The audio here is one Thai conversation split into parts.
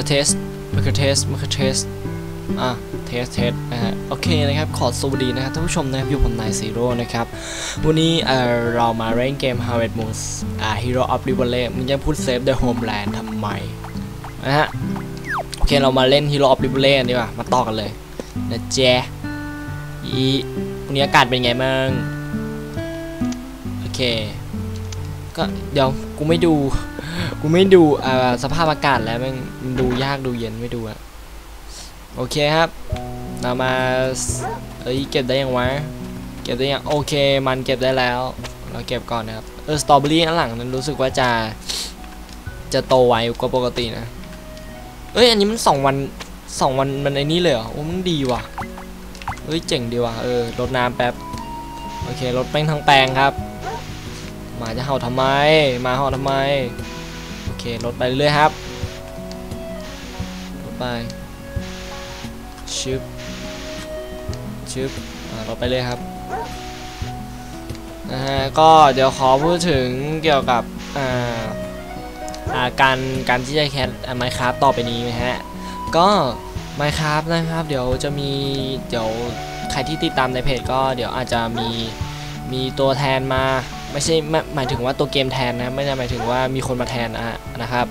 ือเทสมะเขือเทสมะเขือเทสอะเทสเทสนะฮะโอเคนะครับขอสวัสดีนะครับท่านผู้ชมนะครับอยู่ผมนายซีโร่นะครับ วันนี้เออเรามาเล่นเกม Harvest Moon อ่า Hero of r i v a l e มึงยังพูด Save the Homeland ทำไมนะฮะโอเค เรามาเล่น Hero of r i v a l e ดีกว่า มาต่อกันเลยนะเจ๊อีวันนี้อากาศเป็นไงบ้างโอเค ก็เดี๋ยวกูไม่ดู กูไม่ดูอ่าสภาพอากาศแล้วมันดูยากดูเย็นไม่ดูอะโอเคครับเรามาเอ้ยเก็บได้ยังวะเก็บได้ยังโอเค มันเก็บได้แล้ว เราเก็บก่อนนะครับเออสตรอเบอรี่อันหลังนั้นรู้สึกว่าจะจะโตไวกว่าปกตินะเอ้ยอันนี้มันสองวันสองวันมันไอ้นี้เลยเหรอโอ้มันดีว่ะเฮ้ยเจ๋งดีว่ะเออรดน้ำแป๊บโอเครดแป้งทั้งแปลงครับหมาจะเห่าทำไมมาเห่าทำไม เคลดไปเรื่อยครับลดไปชึบชึบลดไปเลยครับนะฮะก็เดี๋ยวขอพูดถึงเกี่ยวกับอ่าอ่าการการที่จะแคสไมค์ครับต่อไปนี้นะฮะ ก็ไมค์ครับนะครับ เดี๋ยวจะมีเดี๋ยวใครที่ติดตามในเพจก็เดี๋ยวอาจจะมีมีตัวแทนมา ไม่ใช่หมายถึงว่าตัวเกมแทนนะไม่ได้หมายถึงว่ามีคนมาแทนอะนะครับ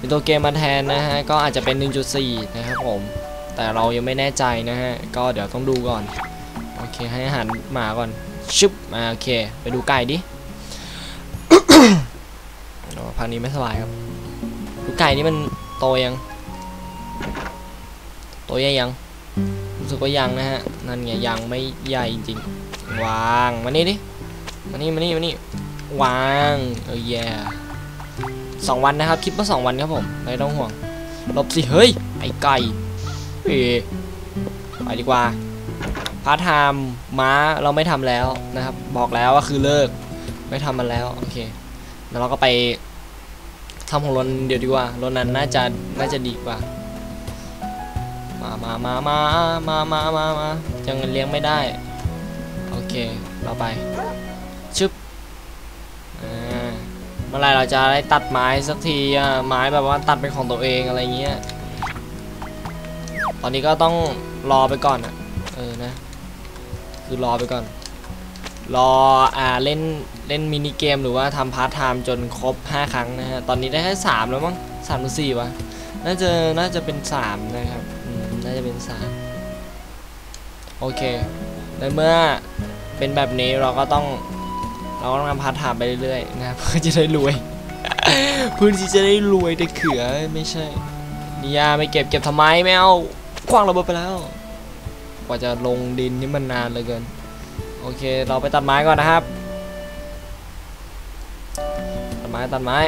มีตัวเกมมาแทนนะฮะก็อาจจะเป็น 1.4 นะครับผมแต่เรายังไม่แน่ใจนะฮะก็เดี๋ยวต้องดูก่อนโอเคให้อาหารหมาก่อนชึบมาโอเค ไปดูไก่ดิพักนี้ไม่สบายครับดูไก่นี่มันโตยังโตยังยังรู้สึกว่ายังนะฮะนั่นไงยังไม่ใหญ่จริงวางมานี่ดิ มานี่มานี่มานี่วางเออแย่สองวันนะครับคลิปว่าสองวันครับผมไม่ต้องห่วงลบสิเฮ้ยไอ้ไก่เอไปดีกว่าพาร์ทไทม์ม้าเราไม่ทำแล้วนะครับ บอกแล้วว่าคือเลิก ไม่ทำมันแล้วโอเคแล้วเราก็ไปทำของรนเดี๋ยวดีกว่ารนนั้นน่าจะน่าจะดีกว่า มามามามามามามามายังเลี้ยงไม่ได้ โอเค เราไป เมื่อไรเราจะได้ตัดไม้สักทีอะไม้แบบว่าตัดเป็นของตัวเองอะไรเงี้ยตอนนี้ก็ต้องรอไปก่อนอะเออนะ คือรอไปก่อน รออ่าเล่นเล่นมินิเกมหรือว่าทำพาร์ทไทม์จนครบ 5 ครั้งนะฮะตอนนี้ได้แค่3แล้วมั้งสามหรือสี่วะน่าจะน่าจะเป็น3นะครับน่าจะเป็น3โอเคในเมื่อเป็นแบบนี้เราก็ต้อง เราก็ต้องทำพาร์ทไทม์ไปเรื่อยๆนะเพื่อจะได้รวยเพื่อที่จะได้รวยแต่เขือไม่ใช่นิยาไม่เก็บเก็บทำไมไม่เอาคว้างระเบิดไปแล้ว กว่าจะลงดินนี่มันนานเหลือเกิน โอเคเราไปตัดไม้ก่อนนะครับ ตัดไม้ตัดไม้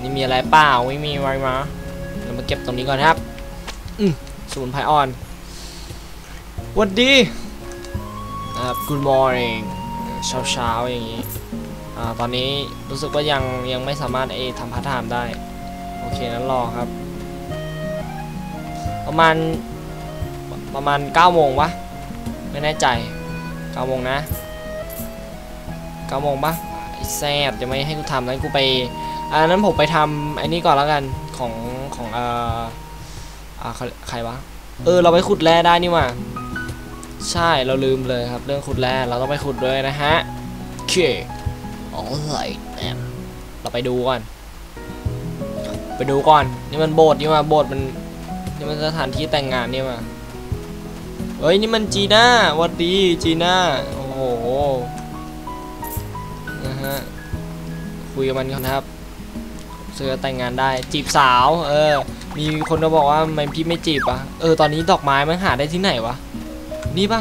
นี่มีอะไรเปล่าไม่มีอะไรมาเรามาเก็บตรงนี้ก่อนครับ อืมสมุนไพรอ่อนวัดดีนะครับ Good morning เช้าเช้าๆอย่างนี้อ่าตอนนี้รู้สึกว่ายังยังไม่สามารถไอทำพาร์ทไทม์ได้ โอเคนั้นรอครับ ประมาณประมาณ9โมงวะไม่แน่ใจ9โมงนะ9โมงปะไอ้แซดจะไม่ให้กูทำนั้นกูไปอันนั้นผมไปทำไอ้นี่ก่อนแล้วกันของของเอ่ออ่าใครวะเออเราไปขุดแร่ได้นี่หว่า ใช่เราลืมเลยครับ เรื่องขุดแร่เราต้องไปขุดด้วยนะฮะโอเคโอ้ยเราไปดูก่อน ไปดูก่อน นี่มันโบสถ์นี่มาโบสถ์มันนี่มันสถานที่แต่งงานนี่มาเฮ้ยนี่มันจีน่าวัดดีจีน่าโอ้โหนะฮะคุยกับมันก่อนครับเสือแต่งงานได้จีบสาว เออ มีคนก็บอกว่าทำไมพี่ไม่จีบอะเออตอนนี้ดอกไม้มันหาได้ที่ไหนวะ นี่ปะ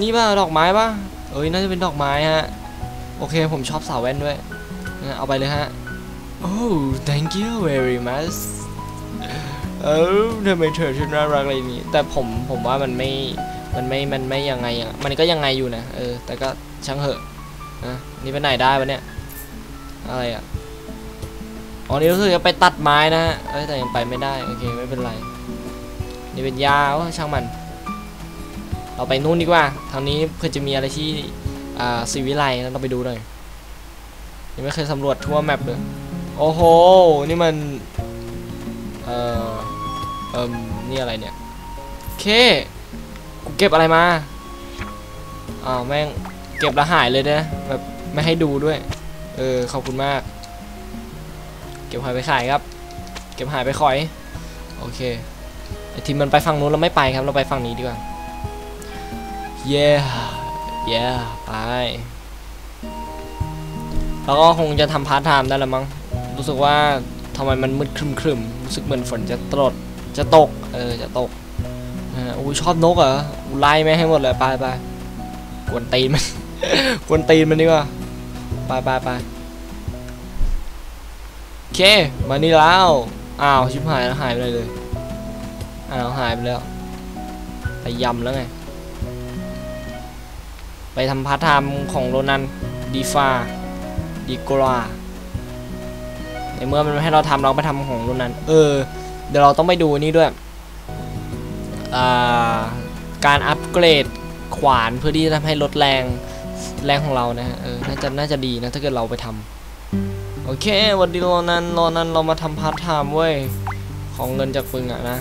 นี่ปะดอกไม้ปะเอ้ยน่าจะเป็นดอกไม้ฮะ โอเคผมชอบสาวแว่นด้วย เอาไปเลยฮะ oh thank you very much เออทำไมเธอชื่อน่ารักอะไรนี่แต่ผมผมว่ามันไม่ มันไม่ มันไม่ยังไงอะมันก็ยังไงอยู่นะ เออ แต่ก็ช่างเหอะนะนี่ไปไหนได้ปะเนี่ย อะไรอะ อ๋อ นี่รู้สึกจะไปตัดไม้นะฮะเอ้ยแต่ยังไปไม่ได้ โอเค ไม่เป็นไร นี่เป็นยาวช่างมัน เราไปนู่นดีกว่า ทางนี้เพื่อจะมีอะไรที่สีวิไลนะเราไปดูหน่อยยังไม่เคยสำรวจทั่วแมปเลย โอ้โห นี่มัน เออเอิมนี่อะไรเนี่ยเคกูเก็บอะไรมา อ้าวแม่งเก็บแล้วหายเลยนะ แบบไม่ให้ดูด้วย เออขอบคุณมาก เก็บหายไปขายครับ เก็บหายไปขอย โอเคไอทีมมันไปฝั่งนู้นเราไม่ไปครับ เราไปฝั่งนี้ดีกว่า เย้เย้ไป แล้วก็คงจะทำพาร์ทไทม์ได้แล้วมั้ง รู้สึกว่าทำไมมันมืดครึมๆรู้สึกเหมือนฝนจะตรดจะตก เออ จะตกนะฮะโอ้ชอบนกเหรอไล่ไม่ให้หมดเลย ไปไปกวนตีนมัน กวนตีนมันดีกว่า ไปไปไปโอเค มานี่แล้ว อ้าว ชิบหายแล้วหายไปเลยเลย อ้าว หายไปแล้ว ไปยำแล้วไง ไปทำพาร์ทไทม์ของโรนันดีฟาดีกราในเมื่อมันให้เราทำเราไปทำของโรนันเออ เดี๋ยวเราต้องไปดูนี่ด้วยการอัปเกรดขวานเพื่อที่จะทำให้ลดแรงแรงของเรานะเออน่าจะน่าจะดีนะถ้าเกิดเราไปทำโอเควันดีโรนันโรนันเรามาทำพาร์ทไทม์เว้ยของเงินจากมึงอะนะ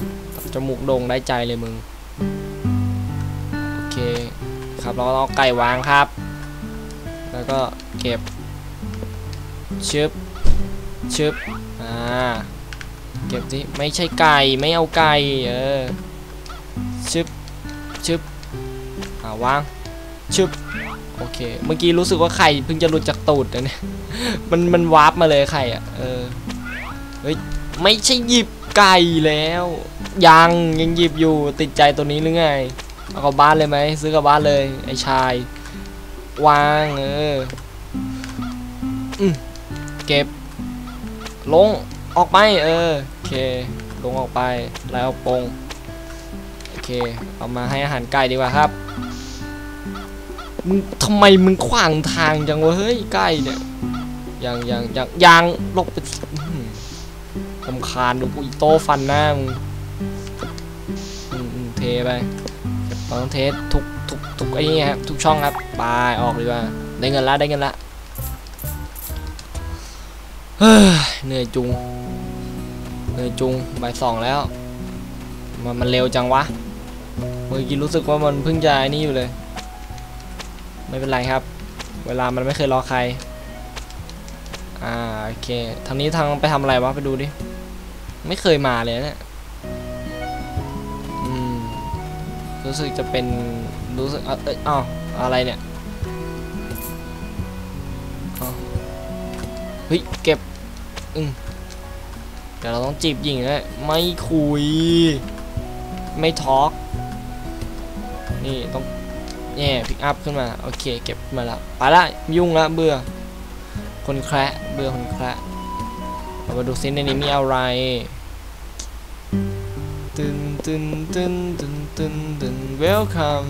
จมูกโด่งได้ใจเลยมึงโอเค ครับเราเอาไก่วางครับ แล้วก็เก็บชึบชึบอ่าเก็บสิไม่ใช่ไก่ไม่เอาไก่เออชึบชึบอ่าวางชึบโอเคเมื่อกี้รู้สึกว่าไข่เพิ่งจะหลุดจากตูดนะเนี่ยมันมันวาร์ปมาเลยไข่อะเออเฮ้ยไม่ใช่หยิบไก่แล้ว ยังยังหยิบอยู่ติดใจตัวนี้หรือไง เอากับบ้านเลยไหมซื้อกับบ้านเลยไอ้ชาย วางเอออืมเก็บ ลงออกไปเออโอเค ลงออกไปแล้วปงโอเคเอามาให้อาหารไก่ดีกว่าครับมึงทำไมมึงขวางทางจังวะเฮ้ยไก่เนี่ยยังยังยังยังลบไปสิอื้อหือรำคาญดูกูอีโต้ฟันหน้ามึงเทไป เราต้องเทสทุกทุกทุกไอ้นี่ครับทุกช่องครับไปออกดีกว่าได้เงินละได้เงินละเฮ้ยเหนื่อยจุงเหนื่อยจุงบ่ายสองแล้วมันมันเร็วจังวะเมื่อกี้รู้สึกว่ามันเพิ่งจะไอ้นี่อยู่เลย ไม่เป็นไรครับ เวลามันไม่เคยรอใครอ่าโอเคทางนี้ทางไปทำอะไรวะไปดูดิไม่เคยมาเลยนะี่ย รู้สึกจะเป็นรู้สึกเอ้าเอ้ยอ้าวอะไรเนี่ยอ้าวเฮ้ยเก็บอืมเดี๋ยวเราต้องจีบหญิงเลยไม่คุย ไม่ทอล์กนี่ต้องแย่พิกอัพขึ้นมา โอเค เก็บมาแล้วไปละยุ่งละเบื่อ คนแคระเบื่อคนแคระเรามาดูซิในนี้มีอะไรตึนตึนตึนตึน ตึนตึน welcome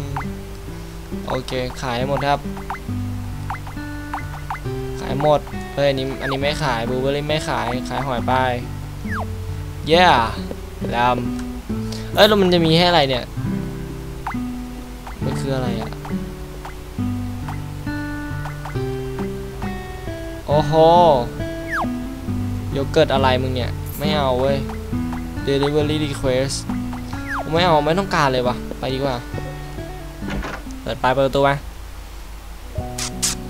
โอเค ขายหมดครับ ขายหมดเฮ้ยอันนี้อันนี้ไม่ขายบูเบอร์รี่ไม่ขาย ขายหอยไป yeah ลำเอ้ยแล้วมันจะมีให้อะไรเนี่ย มันคืออะไรอะ โอ้โหโยเกิร์ตอะไรมึงเนี่ย ไม่เอาเว้ย Delivery Request ไม่เอาไม่ต้องการเลยวะไปดีกว่า เปิดไปเปิดประตูมา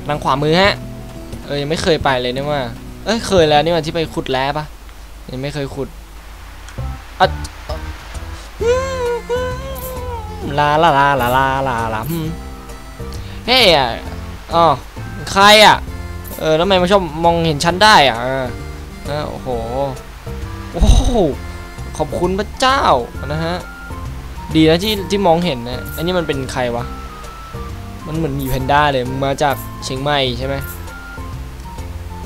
ทางขวามือฮะ เออยังไม่เคยไปเลยนี่ว่า เอ้ยเคยแล้วนี่ว่าที่ไปขุดแร่ปะยังไม่เคยขุดอะลาลาลาลาลาลาลาเฮ้ยอะอ๋อใครอะ เออแล้วทำไมมาชอบมองเห็นฉันได้อะออเออโอ้โห โอ้โห ขอบคุณพระเจ้านะฮะ ดีนะที่ที่มองเห็นนะ อันนี้มันเป็นใครวะ มันเหมือนมีแพนด้าเลยมันมาจากเชียงใหม่ใช่ไหม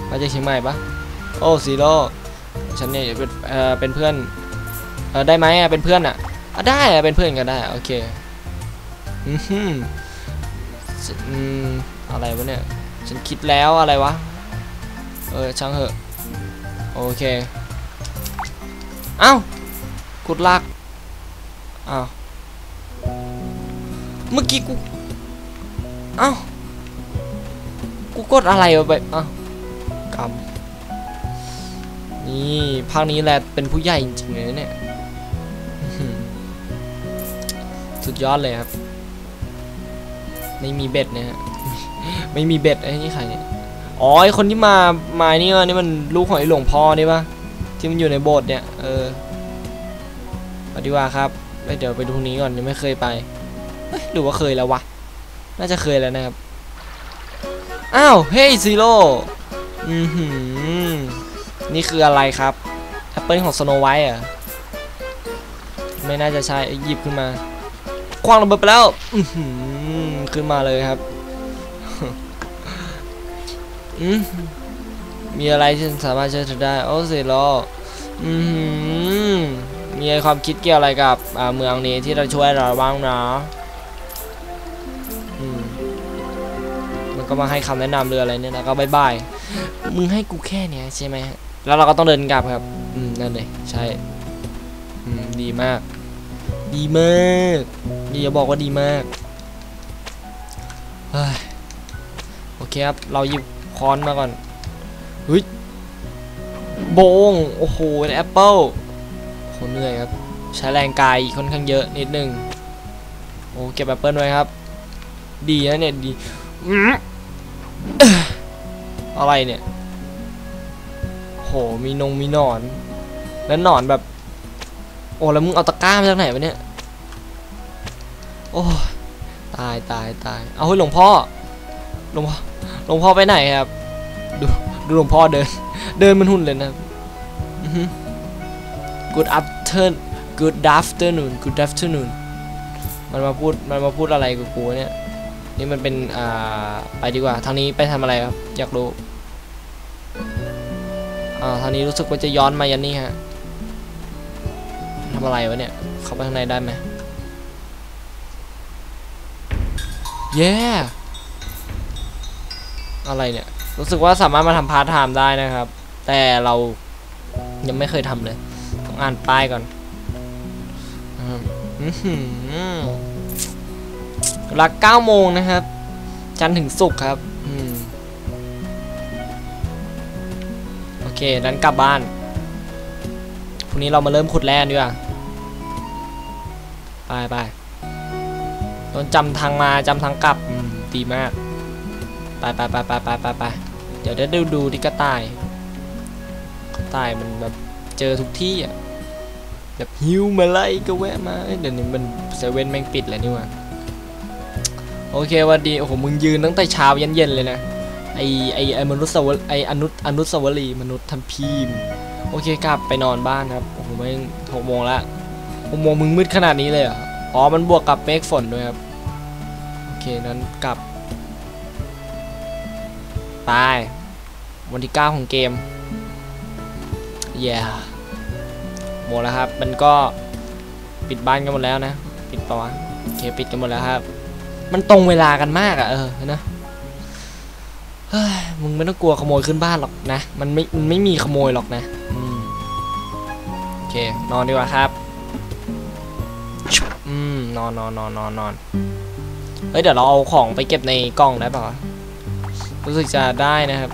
มาจากเชียงใหม่ปะโอ้ซีโร่ฉันเนี่ยเป็นเออเป็นเพื่อนเออได้ไหมอะเป็นเพื่อนอะอะได้อะเป็นเพื่อนกันได้โอเคอือหือฉันอืมอะไรวะเนี่ยฉันคิดแล้วอะไรวะเออช่างเหอะโอเคเอ้ากุดลัก อ้าวเมื่อกี้กูเอ้ากูกดอะไรวะไปเอ้ากำนี่ภาคนี้แหละเป็นผู้ใหญ่จริงๆเลยเนี่ยสุดยอดเลยครับ ไม่มีเบ็ดนี่ยฮะไม่มีเบ็ดไอ้นี่ใครเนี่ยอ๋อไอคนที่มามานี่วะนี่มันลูกของไอหลวงพ่อนี่ปะที่มันอยู่ในโบสถ์เนี่ย เออไปดีว่าครับ เอ้ยเดี๋ยวไปดูนี้ก่อนยังไม่เคยไปหรือว่าเคยแล้ววะ น่าจะเคยแล้วนะครับ อ้าว เฮ้ยซีโร่อือหือ นี่คืออะไรครับแอปเปิลของสโนไวท์อะ ไม่น่าจะใช่หยิบขึ้นมา คว้างระเบิดไปแล้ว อือหือ ขึ้นมาเลยครับ อืมมีอะไรที่สามารถช่วยเธอได้ โอ้สิโลอือหือ มีความคิดเกี่ยวอะไรกับเมืองนี้ที่เราช่วยเราบ้างนะมันก็มาให้คำแนะนำเรืออะไรเนี่ยนะก็บายบายมึงให้กูแค่เนี้ยใช่ไหมแล้วเราก็ต้องเดินกลับครับ อืมนั่นเลยใช่อืมดีมาก ดีมากอย่าบอกว่าดีมากเฮ้ยโอเคครับ เราหยิบค้อนมาก่อนเฮ้ยโบง โอ้โหแอปเปิล หเหนื่อยครับ ใช้แรงกายค่อนข้างเยอะนิดนึง โอ้เก็บแอปเปิลไว้ครับ ดีนะเนี่ยดีอะไรเนี่ย โห มีนงมีหนอน แล้วหนอนแบบ โอ้แล้วมึงเอาตะกร้ามาจากไหนวะเนี่ย โอ้ตายตายตาย เอาเฮ้ยหลวงพ่อ หลวงพ่อ หลวงพ่อไปไหนครับ ดูดูหลวงพ่อเดิน เดินมันหุ่นเลยนะครับอือ Good afternoon Good afternoon Good afternoon มันมาพูดมันมาพูดอะไรกับกูเนี่ย นี่มันเป็นอ่าไปดีกว่าทางนี้ไปทำอะไรครับ อยากรู้อ่าทางนี้รู้สึกว่าจะย้อนมายันนี่ฮะทำอะไรวะเนี่ย เข้าไปข้างในได้ไหมเย้อะไรเนี่ย รู้สึกว่าสามารถมาทำพาร์ทไทม์ได้นะครับ แต่เรายังไม่เคยทำเลย ต้องอ่านป้ายก่อนอืมอื้อหือเวลา9โมงนะครับ จันถึงศุกร์ครับอโอเคนั้นกลับบ้านพรุ่งนี้เรามาเริ่มขุดแร่ดีกว่าไปไปต้องจำทางมาจำทางกลับดีมาก ไปไปไปไปไปไปไปเดี๋ยวได้ดูดูที่กระต่ายกระต่ายมันแบบ เจอทุกที่อะแบบหิวมาไล่ก็แวะมาเดี๋ยวนี้มันเซเว่นแม่งปิดแล้วนี่ว่าโอเควันดีโอ้โหมึงยืนตั้งแต่เช้ายันเย็นเลยนะไอไอไอมนุษย์สวรไออนุอนุสวรีมนุษย์ทำพีมโอเคกลับไปนอนบ้านครับโอ้โหแม่งหกโมงละหกโมงมึงมืดขนาดนี้เลยเหรออ๋อมันบวกกับเมฆฝนด้วยครับโอเคนั้นกลับตายวันที่ 9 ของเกม เย้หมดแล้วครับ มันก็ปิดบ้านกันหมดแล้วนะ ปิดปะวะโอเคปิดกันหมดแล้วครับ มันตรงเวลากันมากอะเออนะเฮ้ยมึงไม่ต้องกลัวขโมยขึ้นบ้านหรอกนะ มันไม่มันไม่มีขโมยหรอกนะอืมโอเค นอนดีกว่าครับ อืม นอนนอนนอนนอนนอนเฮ้ย เดี๋ยวเราเอาของไปเก็บในกล่องได้ป่าวะรู้สึกจะได้นะครับ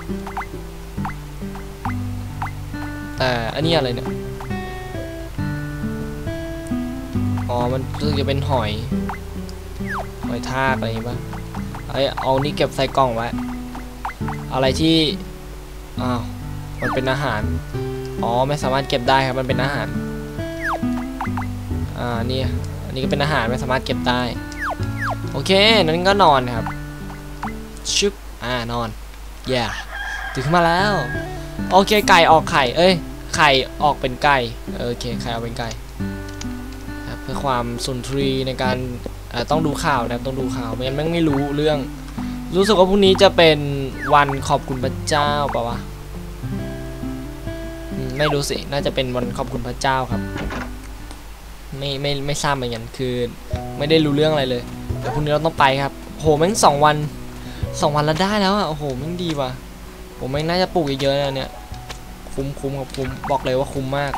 แต่อันนี้อะไรเนี่ย อ๋อ มันรู้สึกจะเป็นหอย หอยทากอะไรอย่างงี้ป่ะไอยเอานี่เก็บใส่กล่องไว้ อะไรที่ อ้าว มันเป็นอาหาร อ๋อ ไม่สามารถเก็บได้ครับ มันเป็นอาหาร อ่า นี่ อันนี้ก็เป็นอาหารไม่สามารถเก็บได้ โอเค นั้นก็นอนครับ ชึบ อ่า นอนแย่ตื่นขึ้นมาแล้ว โอเคไก่ออกไข่ เอ้ย ไข่ออกเป็นไก่ โอเคไข่ออกเป็นไก่เพื่อความสุนทรีในการต้องดูข่าวนะต้องดูข่าวไม่งั้นแม่งไม่รู้เรื่อง รู้สึกว่าพรุ่งนี้จะเป็นวันขอบคุณพระเจ้าเปล่าวะไม่รู้สิน่าจะเป็นวันขอบคุณพระเจ้าครับ ไม่ไม่ไม่ทราบเหมือนกันคือ ไม่ได้รู้เรื่องอะไรเลยแต่พรุ่งนี้เราต้องไปครับโหแม่งสองวันสองวันแล้วได้แล้วอะโอ้โหแม่งดีว่ะ ผมแม่น่าจะปลูกเยอะๆนะเนี่ย คุ้มคุ้มครับคุ้มบอกเลยว่าคุ้มมาก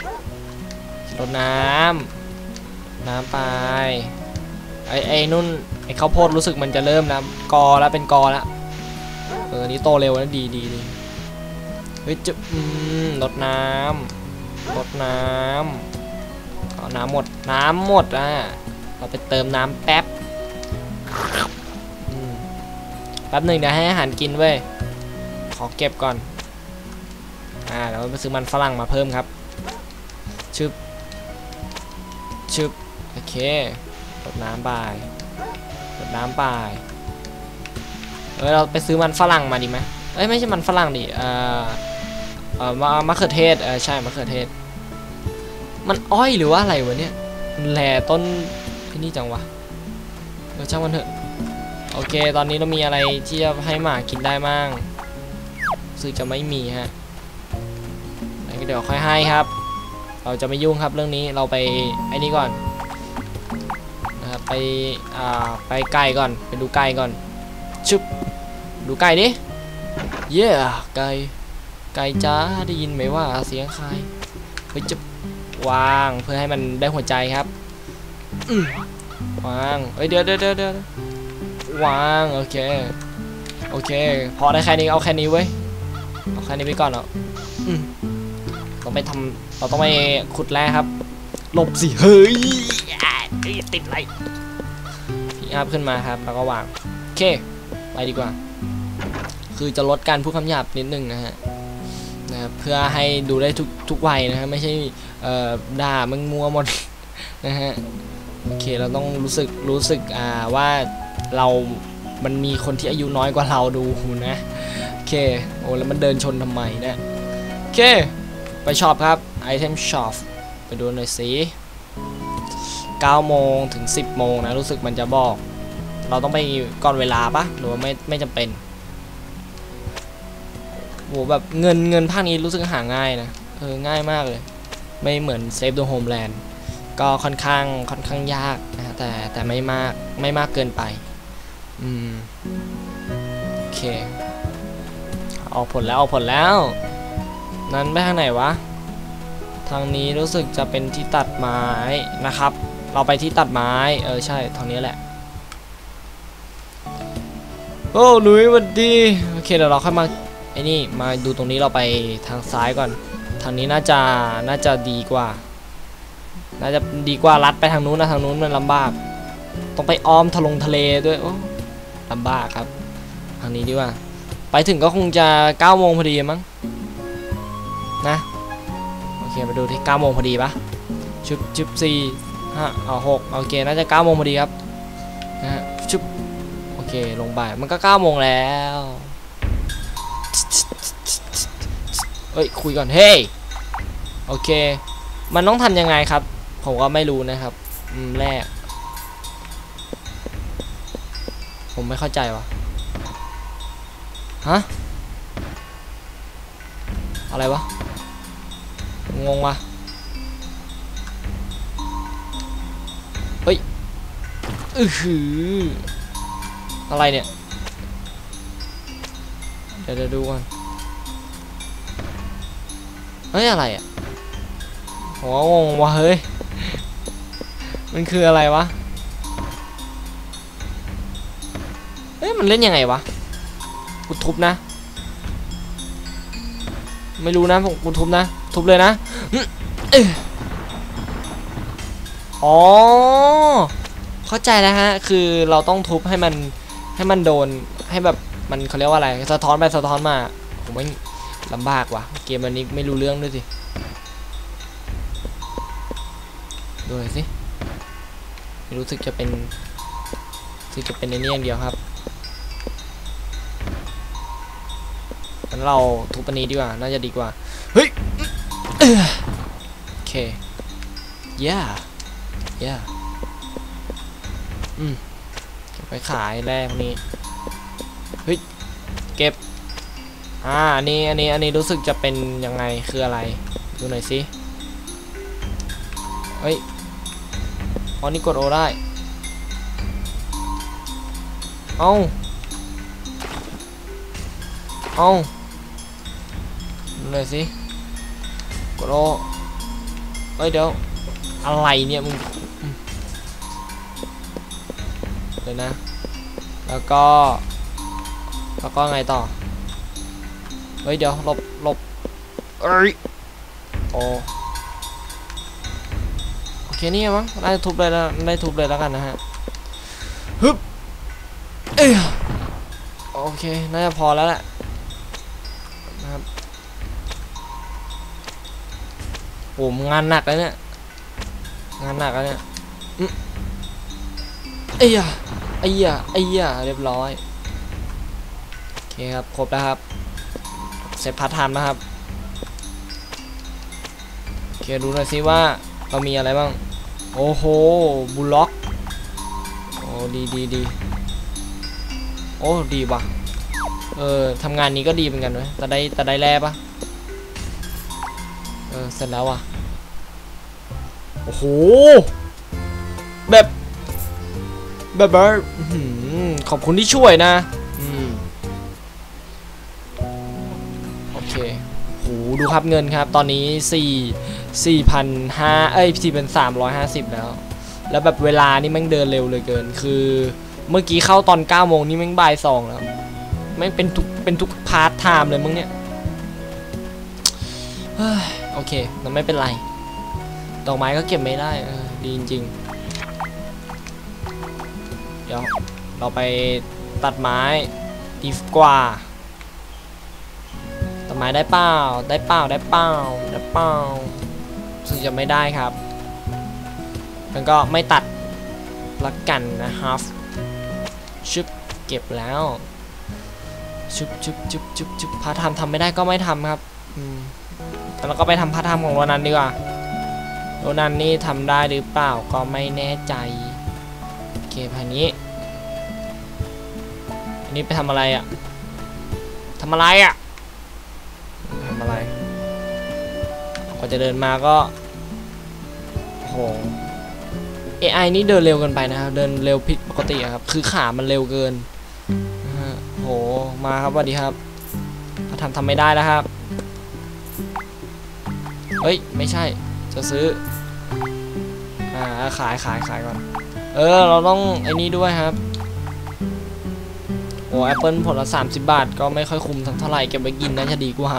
รดน้ำน้ำไปไอ้ไอ้นุ่นไอ้ข้าวโพดรู้สึกมันจะเริ่มนะกอแล้วเป็นกอแล้วเออนี่โตเร็วนะดีดีดีเฮ้ยจะอืมรดน้ำรดน้ำเอาน้ำหมดน้ำหมดอะเราไปเติมน้ำแป๊บแป๊บหนึ่งเดี๋ยวให้อาหารกินเว้ย ขอเก็บก่อน อ่าเดี๋ยวไปซื้อมันฝรั่งมาเพิ่มครับ ชึบ ชึบ โอเครดน้ำบายรดน้ำบายเออเราไปซื้อมันฝรั่งมาดีไหมเอ้ยไม่ใช่มันฝรั่งดิ เอ่อ เอ่อมะมะเขือเทศ เออใช่มะเขือเทศ มันอ้อยหรือว่าอะไรวะเนี่ยแหล่ต้นไอ้นี่จังวะ เออช่างมันเถอะ โอเค ตอนนี้เรามีอะไรที่จะให้หมากินได้มั่ง สึกจะไม่มีฮะงั้นเดี๋ยวค่อยให้ครับ เราจะไม่ยุ่งครับเรื่องนี้เราไปไอ้นี่ก่อนนะครับไปอ่าไปไก่ก่อนไปดูไก่ก่อนชึบดูไก่ดิเย้ไก่ไก่จ้าได้ยินไหมว่าเสียงใครเฮ้ยจะวางเพื่อให้มันได้หัวใจครับวางเฮ้ยเดี๋ยวเดี๋ยวเดี๋ยววางโอเคโอเค พอได้แค่นี้เอาแค่นี้เว้ เอาแค่นี้ไปก่อนเนาะอืมต้องไปทำเราต้องไปขุดแร่ครับหลบสิเฮ้ยอ่าเอ้ยติดอะไรพี่อัพขึ้นมาครับ แล้วก็วางโอเค ไปดีกว่า คือจะลดการพูดคำหยาบนิดนึงนะฮะนะครับเพื่อให้ดูได้ทุกทุกวัยนะฮะไม่ใช่เอ่อด่ามึงมัวหมดนะฮะโอเคเราต้องรู้สึกรู้สึกอ่าว่าเรา มันมีคนที่อายุน้อยกว่าเราดูนะโอ เค โอ้แล้วมันเดินชนทำไมเนะโอเค ไปช็อปครับไอเทมช็อปไปดูหน่อยสิ9โมงถึง 10 โมงนะ รู้สึกมันจะบอก เราต้องไปก่อนเวลาปะหรือว่าไม่ไม่จำเป็นโหแบบเงินเงินภาคนี้รู้สึกหาง่ายนะเออง่ายมากเลย ไม่เหมือน Save the Homeland ก็ค่อนข้างค่อนข้างยากนะฮะแต่แต่ไม่มากไม่มากเกินไป อืม โอเค ออกผลแล้วออกผลแล้ว นั้นไปทางไหนวะ ทางนี้รู้สึกจะเป็นที่ตัดไม้นะครับ เราไปที่ตัดไม้ เออใช่ทางนี้แหละ โอ้หลุยสวัสดี โอเคเดี๋ยวเราค่อยมาไอ้นี่มาดูตรงนี้เราไปทางซ้ายก่อน ทางนี้น่าจะน่าจะดีกว่า น่าจะดีกว่าลัดไปทางนู้นนะทางนู้นมันลำบาก ต้องไปอ้อมทะลงทะเลด้วยโอ้ลำบากครับ ทางนี้ดีกว่า ไปถึงก็คงจะ9โมงพอดีมั้งนะโอเคมาดูที่9โมงพอดีปะชุบชุบสี่ห้าเอาหกโอเคน่าจะ9โมงพอดีครับนะฮะชุบโอเคลงไปมันก็9โมงแล้วเอ้ยคุยก่อนเฮ้ยโอเค มันต้องทำยังไงครับ ผมก็ไม่รู้นะครับ อืมแรก ผมไม่เข้าใจวะ ฮะ อะไรวะ งงวะเฮ้ย อือหือ อะไรเนี่ย เดี๋ยวเดี๋ยวดูก่อนเฮ้ย อะไรอะโหงงวะเฮ้ย มันคืออะไรวะ เฮ้ย มันเล่นยังไงวะ กูทุบนะ ไม่รู้นะผมกูทุบนะ ทุบเลยนะอ๋อ เข้าใจแล้วฮะ คือเราต้องทุบให้มันให้มันโดนให้แบบมันเขาเรียกว่าอะไรสะท้อนไปสะท้อนมาผมไม่ลำบากว่ะเกมอันนี้ไม่รู้เรื่องด้วยสิดูหน่อยสิรู้สึกจะเป็นรู้สึกจะเป็นในนี้อย่างเดียวครับ งั้นเราทุบอันนี้ดีกว่า น่าจะดีกว่า เฮ้ยโอเค yeah yeah อืมเก็บไปขายแรกนี้ เฮ้ย เก็บ อ่า อันนี้อันนี้อันนี้รู้สึกจะเป็นยังไงคืออะไร ดูหน่อยสิเฮ้ยอ๋อนี่กดโอได้ เอาเอา ดูหน่อยสิกดโอเฮ้ยเดี๋ยวอะไรเนี่ยมึงเดี๋ยวนะ แล้วก็ แล้วก็ไงต่อ เฮ้ยเดี๋ยวหลบหลบเอ้ยโอโอเคนี่มั้งได้ทุบเลยแล้วได้ทุบเลยแล้วกันนะฮะฮึบเอ้ยโอเค น่าจะพอแล้วแหละ อ้มงานหนักเลยเนี่ย งานหนักแล้วเนี่ยอืมเอ้ยอะไอ้ยะไอ้ยะเรียบร้อย โอเคครับ ครบแล้วครับ เสร็จพาร์ทไทม์นะครับ โอเคดูหน่อยสิว่าเรามีอะไรบ้าง โอ้โห บุลล็อก โอ้ดีดีดีโอ้ดีว่ะ เออทำงานนี้ก็ดีเหมือนกันเว้ยแต่ได้แต่ได้แร่ปะเออ เสร็จแล้วว่ะ โอ้โห แบบ แบบว่าอื้อหือขอบคุณที่ช่วยนะอโอเคโหดูครับเงินครับ ตอนนี้4 4,500เอ้ย4เป็น350แล้ว แล้วแบบเวลานี่แม่งเดินเร็วเลยเกิน คือ เมื่อกี้เข้าตอน9โมงนี่แม่งบ่ายสองแล้วแม่งเป็นทุกเป็นทุกพาร์ทไทม์เลยมึงเนี่ยเฮ้ยโอเคมันไม่เป็นไร ดอกไม้ก็เก็บไม่ได้ดีจริงๆ เดี๋ยวเราไปตัดไม้ดีกว่าต้นไม้ได้เปล่า ได้เปล่า ได้เปล่า ได้เปล่าซึ่งจะไม่ได้ครับมันก็ไม่ตัดละกันนะครับชึบเก็บแล้วชุบชุบชุบชุบชุบพาร์ทไทำทำไม่ได้ก็ไม่ทำครับ อืมแล้วก็ไปทำพาร์ทไทำของโรนันดีกว่า โรนันนี่ทำได้หรือเปล่าก็ไม่แน่ใจ โอเคพันนี้ อันนี้ไปทำอะไรอะ่ะทำอะไรอะทำอะไรกว่าจะเดินมาก็โอ้โห AI นี่เดินเร็วเกินไปนะครับเดินเร็วผิดปกติครับ คือขามันเร็วเกินโหมาครับสวัสดีครับทำทำไม่ได้แล้วครับ เฮ้ย ไม่ใช่ จะซื้อ อ่า ขายขายขายก่อน เออ เราต้องไอ้นี้ด้วยครับ โอ้แอปเปิลผลละ 30 บาท ก็ไม่ค่อยคุ้มสักเท่าไหร่เก็บไว้กินน่าจะดีกว่า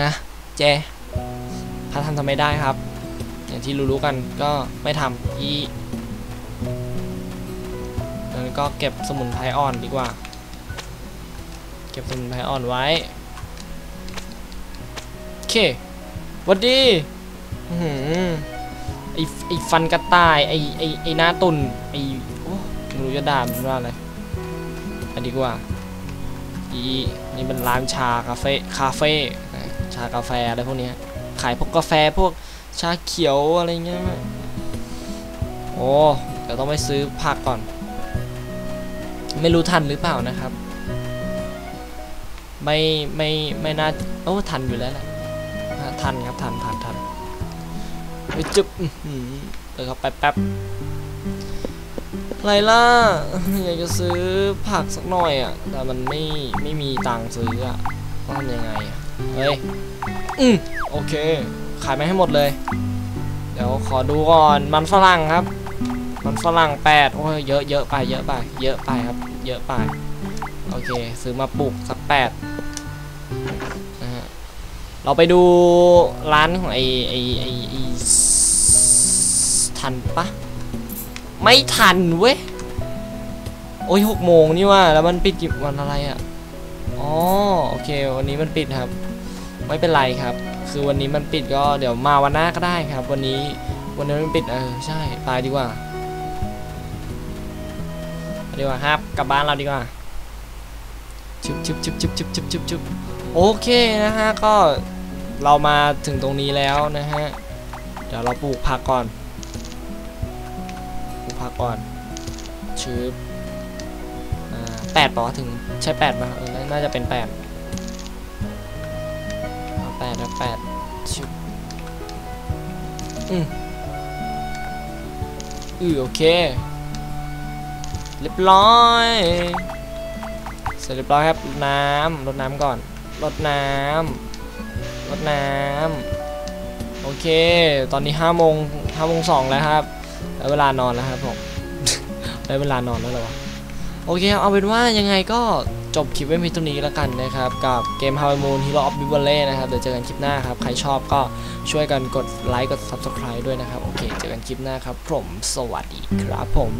นะเจถ้าทำทำไม่ได้ครับ อย่างที่รู้ๆกันก็ไม่ทำอีแล้วก็เก็บสมุนไพรอ่อนดีกว่า เก็บสมุนไพรอ่อนไว้ โอเควัดดี ไอไอฟันกระต่ายไอไอไอหน้าตุนไอโอ้ไม่รู้จะด่ามันว่าอะไรอันดีกว่าอีนี่เป็นร้านชาคาเฟ่คาเฟ่ชากาแฟอะไรพวกเนี้ยขายพวกกาแฟพวกชาเขียวอะไรเงี้ยโอ้เดี๋ยวต้องไปซื้อผักก่อน ไม่รู้ทันหรือเปล่านะครับ ไม่ไม่ไม่น่าโอ้ทันอยู่แล้วแหละทันครับทันทันทัน ไปจุ๊บอื้อหือเดี๋ยเขาไปแป๊บไรล่ะอยากจะซื้อผักสักหน่อยอะ แต่มันไม่ไม่มีตังค์ซื้ออะต้องทำยังไงอะเฮ้ยอืมโอเค ขายไม่ให้หมดเลย เดี๋ยวขอดูก่อนมันฝรั่งครับ มันฝรั่งแปดโอ้ยเยอะเยอะไปเยอะไปเยอะไปครับ เยอะไปโอเค ซื้อมาปลูกสักแปดนะฮะเราไปดูร้านของไอไอไอไอ ทันปะไม่ทันเว้ย โอ้ยหกโมงนี่ว่า แล้วมันปิดกี่วันอะไรอะ่ะ อ๋อ โอเค วันนี้มันปิดครับ ไม่เป็นไรครับ คือวันนี้มันปิดก็เดี๋ยวมาวันหน้าก็ได้ครับ วันนี้ วันนี้มันปิด เออ ใช่ ไปดีกว่า ดีกว่าครับ กลับบ้านเราดีกว่าชุบชุบชุบชุบชุบชุบชุบชุบโอเคนะฮะ ก็เรามาถึงตรงนี้แล้วนะฮะ เดี๋ยวเราปลูกผักก่อน ปลูกผักก่อนชืบแปดปะวะถึงใช่แปดป่ะเออน่าน่าจะเป็นแปดแปดนะแปดชิบอืมอือโอเค เรียบร้อยเสร็จเรียบร้อยครับรดน้ำรดน้ำก่อนรดน้ำรดน้ำโอเค ตอนนี้ห้าโมงห้าโมงสองแล้วครับ แล้วเวลานอนแล้วครับผมได้เวลานอนแล้วหรอวะโอเคครับเอาเป็นว่ายังไงก็จบคลิปไว้เพียงเท่านี้แล้วกันนะครับ กับเกม How I Moon Hero of b i v a l e นะครับ เดี๋ยวเจอกันคลิปหน้าครับ ใครชอบก็ช่วยกันกดไลค์กด Subscribe ด้วยนะครับ โอเค เจอกันคลิปหน้าครับ ผม สวัสดีครับผม